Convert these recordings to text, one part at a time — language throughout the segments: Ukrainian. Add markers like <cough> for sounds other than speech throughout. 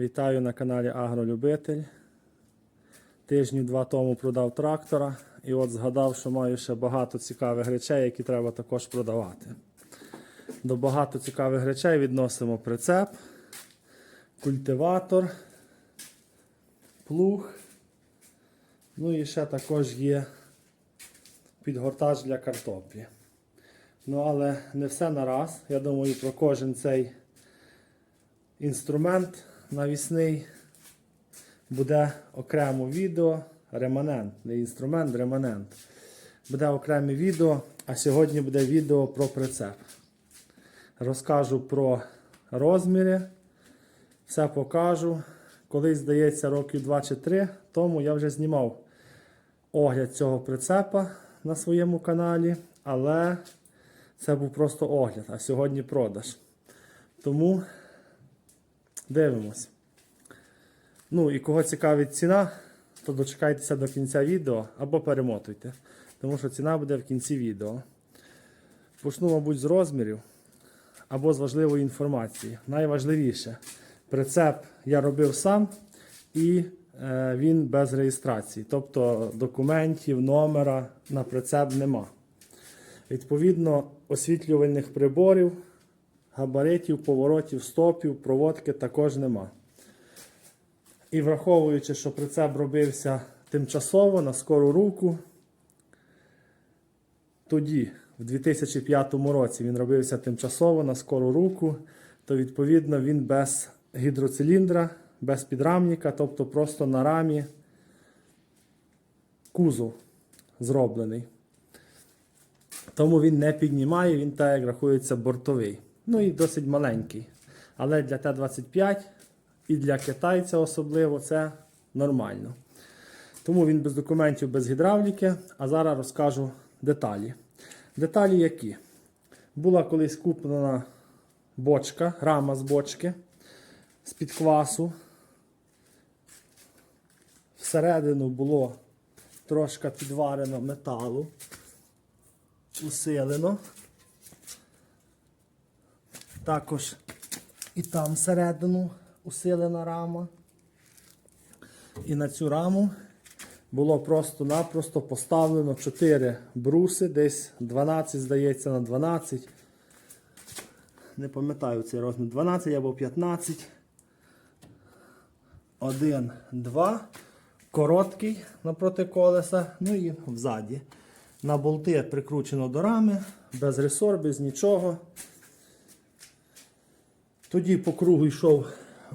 Вітаю на каналі Агролюбитель. Тижнів два тому продав трактора і от згадав, що маю ще багато цікавих речей, які треба також продавати. До багато цікавих речей відносимо прицеп, культиватор, плуг. Ну і ще також є підгортач для картоплі. Ну, але не все на раз. Я думаю, про кожен цей інструмент навісний буде окремо відео. Реманент, не інструмент, реманент. Буде окреме відео, а сьогодні буде відео про прицеп. Розкажу про розміри, все покажу. Колись, здається, років 2 чи 3 тому я вже знімав огляд цього прицепа на своєму каналі, але це був просто огляд, а сьогодні продаж. Тому дивимось. Ну і кого цікавить ціна, то дочекайтеся до кінця відео або перемотуйте, тому що ціна буде в кінці відео. Почну, мабуть, з розмірів або з важливої інформації. Найважливіше, прицеп я робив сам і е, він без реєстрації. Тобто документів, номера на прицеп нема. Відповідно, освітлювальних приборів, габаритів, поворотів, стопів, проводки також нема. І враховуючи, що прицеп робився тимчасово на скору руку, тоді, в 2005 році, він робився тимчасово на скору руку, то відповідно він без гідроциліндра, без підрамника, тобто просто на рамі кузов зроблений. Тому він не піднімає, він так як рахується бортовий. Ну і досить маленький. Але для Т-25 і для китайця особливо це нормально. Тому він без документів, без гідравліки. А зараз розкажу деталі. Деталі які? Була колись куплена бочка, рама з бочки з-під квасу. Всередину було трошки підварено металу, усилено. Також і там всередину усилена рама. І на цю раму було просто-напросто поставлено 4 бруси, десь 12, здається, на 12. Не пам'ятаю цей розмір. 12 або 15. Один, два. Короткий напроти колеса, ну і взаді. На болти прикручено до рами, без ресор, без нічого. Тоді по кругу йшов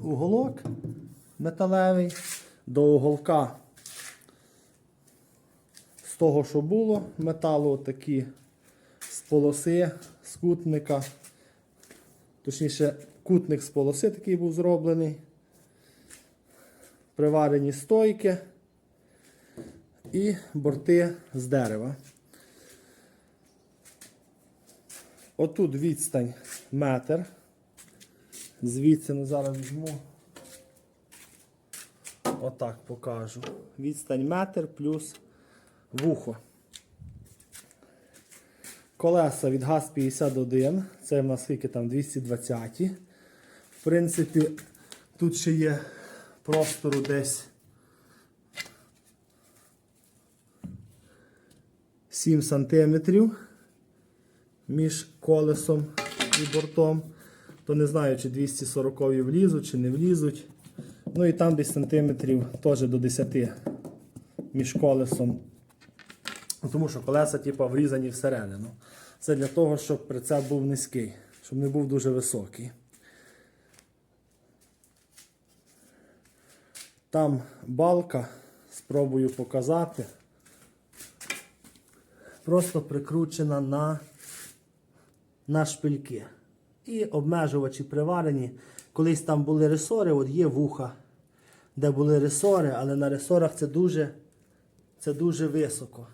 уголок металевий, до уголка з того, що було, металу такі з полоси, з кутника. Точніше, кутник з полоси такий був зроблений. Приварені стойки і борти з дерева. Отут відстань метр. Звідси ну, зараз візьму. Отак покажу. Відстань метр плюс вухо. Колеса від ГАЗ-51. Це в нас скільки там 220. В принципі, тут ще є простору десь 7 сантиметрів між колесом і бортом. То не знаю, чи 240 влізуть, чи не влізуть. Ну і там десь сантиметрів теж до 10 між колесом. Тому що колеса типу, врізані всередину. Це для того, щоб прицеп був низький, щоб не був дуже високий. Там балка, спробую показати. Просто прикручена на, на шпильки. І обмежувачі приварені. Колись там були ресори, от є вуха, де були ресори, але на ресорах це дуже, це дуже високо.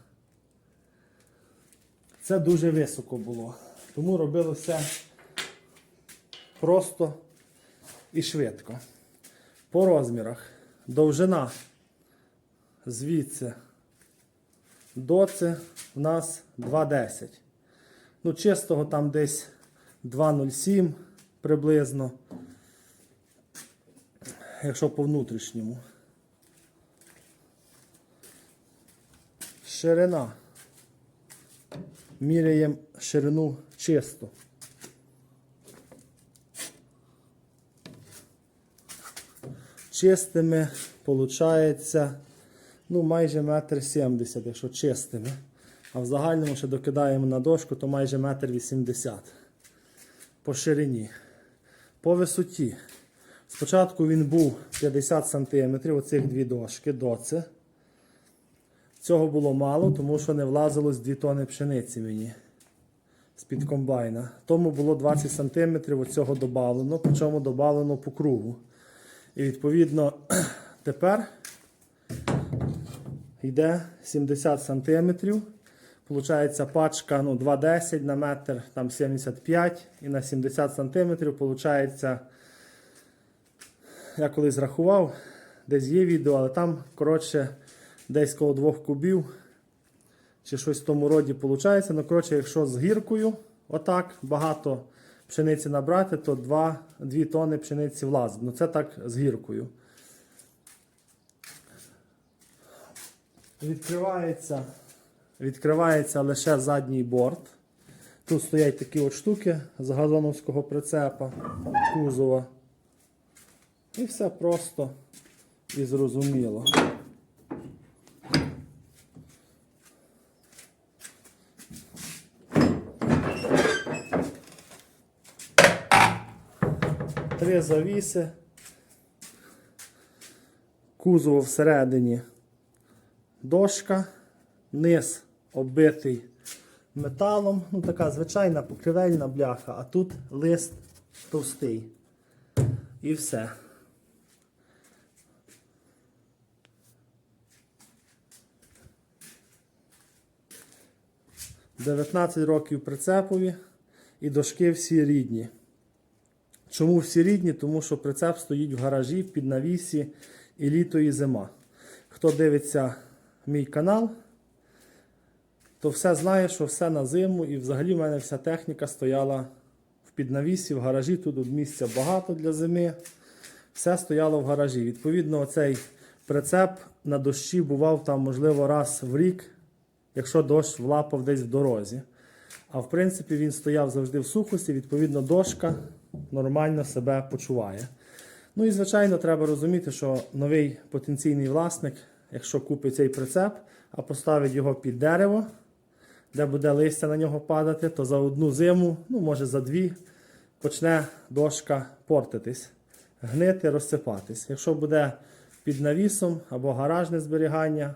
Це дуже високо було. Тому робилося просто і швидко. По розмірах. Довжина звідси до це в нас 2,10. Ну, чистого там десь 2,07 приблизно. якщо по внутрішньому. Ширина. Міряємо ширину чисто. Чистими виходить ну, майже метр сімдесят, якщо чистими. А в загальному ще докидаємо на дошку, то майже метр вісімдесят по ширині. По висоті. Спочатку він був 50 см, оцих дві дошки, доце. Цього було мало, тому що не влазилось 2 тони пшениці мені з-під комбайна. Тому було 20 см оцього додавлено, причому додавлено по кругу. І відповідно <clears throat> тепер йде 70 см. Получається пачка ну, 2,10 на метр, там 75 і на 70 см получається, я колись рахував, десь є відео, але там, коротше, десь коло 2 кубів чи щось в тому роді виходить. Ну, коротше, якщо з гіркою отак багато пшениці набрати, то 2, 2 тони пшениці влазить. Ну це так з гіркою. Відкривається, відкривається лише задній борт. Тут стоять такі от штуки з газоновського прицепа, кузова. І все просто і зрозуміло. Три завіси. Кузово всередині дошка, низ оббитий металом, ну така звичайна покривельна бляха, а тут лист товстий. І все. Дев'ятнадцять років прицепові і дошки всі рідні. Чому всі рідні? Тому що прицеп стоїть в гаражі під навісі і літо і зима. Хто дивиться мій канал, то все знає, що все на зиму і взагалі в мене вся техніка стояла в піднавісі, в гаражі. Тут місця багато для зими. Все стояло в гаражі. Відповідно, цей прицеп на дощі бував там, можливо, раз в рік, якщо дощ влапав десь в дорозі. А в принципі він стояв завжди в сухості, відповідно, дошка нормально себе почуває. Ну і, звичайно, треба розуміти, що новий потенційний власник, якщо купить цей прицеп, а поставить його під дерево, де буде листя на нього падати, то за одну зиму, ну може за дві, почне дошка портитись, гнити, розсипатись. Якщо буде під навісом або гаражне зберігання,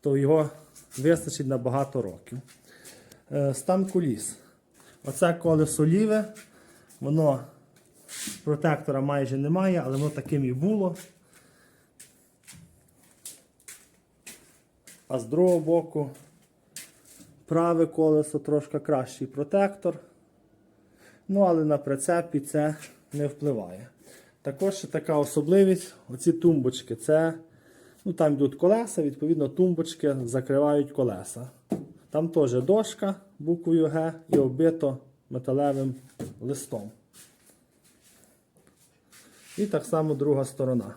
то його вистачить на багато років. Е, Стан куліс. Оце колесо ліве, воно протектора майже немає, але воно таким і було. А з другого боку праве колесо трошки кращий протектор. Ну, але на прицепі це не впливає. Також така особливість, оці тумбочки, це, ну там йдуть колеса, відповідно, тумбочки закривають колеса. Там теж дошка буквою Г і оббито металевим листом. І так само друга сторона.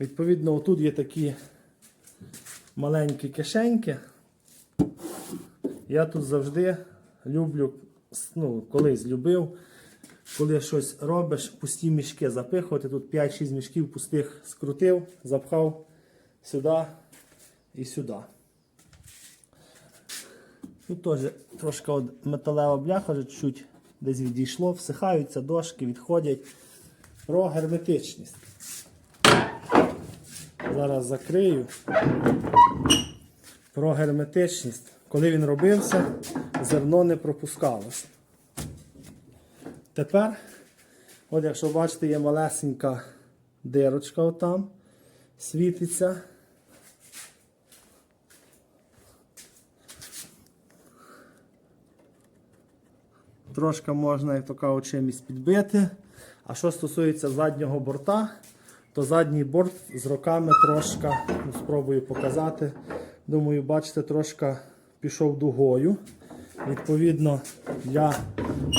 Відповідно, отут є такі маленькі кишеньки. Я тут завжди люблю, ну, колись любив, коли щось робиш, пусті мішки запихувати. Тут 5-6 мішків пустих скрутив, запхав сюди і сюди. Тут теж трошки от металева бляха вже чуть десь відійшло, всихаються дошки, відходять. Про герметичність. Зараз закрию. Про герметичність. Коли він робився, зерно не пропускалося. Тепер, от якщо бачите, є малесенька дирочка отам, світиться. Трошки можна, як то кажуть, чимось підбити. А що стосується заднього борта, то задній борт з роками трошки, ну, спробую показати. Думаю, бачите, трошки пішов дугою. Відповідно, для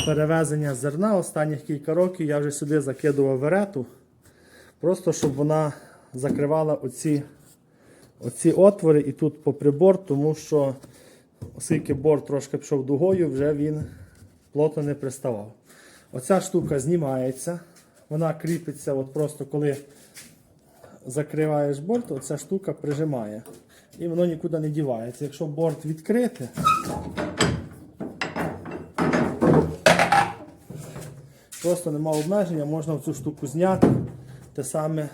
перевезення зерна останніх кілька років я вже сюди закидував верету. Просто щоб вона закривала оці, оці отвори і тут попри борт, тому що оскільки борт трошки пішов дугою, вже він плотно не приставав. Оця штука знімається, вона кріпиться, от просто коли закриваєш борт, оця штука прижимає. І воно нікуди не дівається. Якщо борт відкрити, просто нема обмеження, можна цю штуку зняти. Те саме,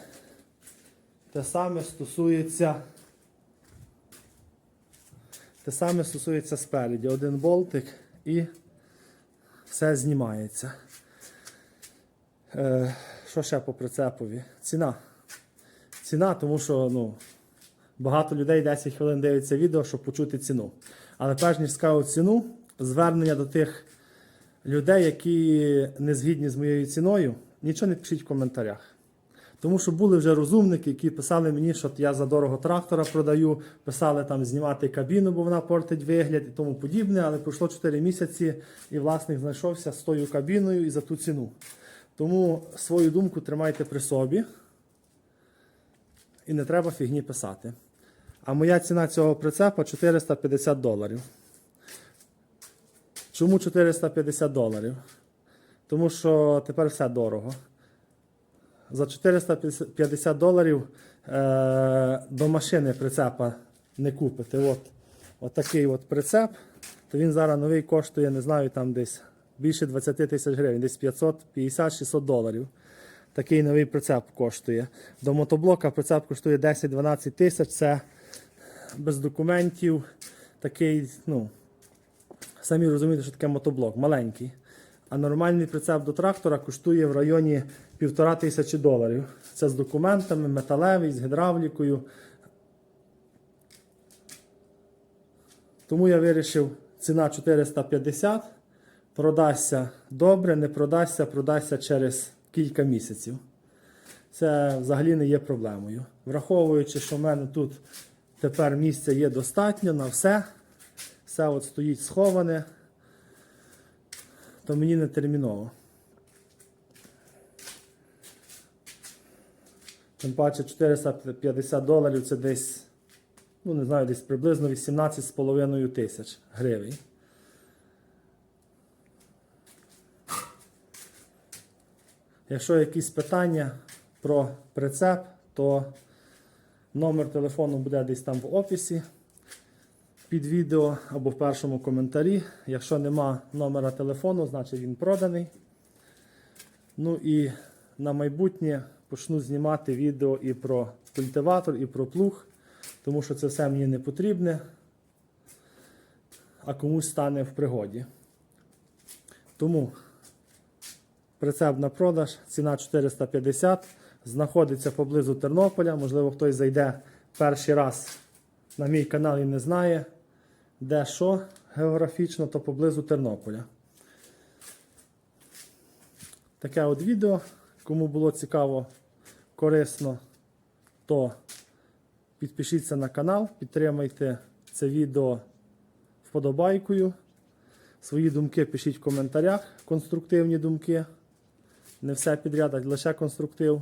те саме стосується. Те саме стосується спереді. Один болтик і все знімається. Е, що ще по прицепові? Ціна. Ціна, тому що ну, багато людей 10 хвилин дивиться відео, щоб почути ціну. Але перш ніж скажу ціну, звернення до тих людей, які не згідні з моєю ціною, нічого не пишіть в коментарях. Тому що були вже розумники, які писали мені, що я за дорого трактора продаю, писали там знімати кабіну, бо вона портить вигляд і тому подібне. Але пройшло 4 місяці, і власник знайшовся з тою кабіною і за ту ціну. Тому свою думку тримайте при собі і не треба фігні писати. А моя ціна цього прицепа 450 доларів. Чому 450 доларів? Тому що тепер все дорого. За 450 доларів е, до машини прицепа не купите. От, от такий от прицеп, то він зараз новий коштує, не знаю, там десь більше 20 тисяч гривень, десь 550-600 доларів. Такий новий прицеп коштує. До мотоблока прицеп коштує 10-12 тисяч. Це без документів. Такий, ну, самі розумієте, що таке мотоблок, маленький. А нормальний прицеп до трактора коштує в районі півтора тисячі доларів. Це з документами, металевий, з гідравлікою. Тому я вирішив, ціна 450. Продасться добре, не продасться, продасться через кілька місяців. Це взагалі не є проблемою. Враховуючи, що в мене тут тепер місця є достатньо на все. Все от стоїть сховане, то мені не терміново. Тим паче 450 доларів це десь, ну не знаю, десь приблизно 18,5 тисяч гривень. Якщо якісь питання про прицеп, то номер телефону буде десь там в описі під відео або в першому коментарі. Якщо нема номера телефону, значить він проданий. Ну і на майбутнє почну знімати відео і про культиватор, і про плуг, тому що це все мені не потрібне, а комусь стане в пригоді. Тому прицеп на продаж, ціна 450, знаходиться поблизу Тернополя. Можливо, хтось зайде перший раз на мій канал і не знає, де що географічно, то поблизу Тернополя. Таке от відео. Кому було цікаво, корисно, то підпишіться на канал, підтримайте це відео вподобайкою. Свої думки пишіть в коментарях, конструктивні думки. Не все підряд, а лише конструктив.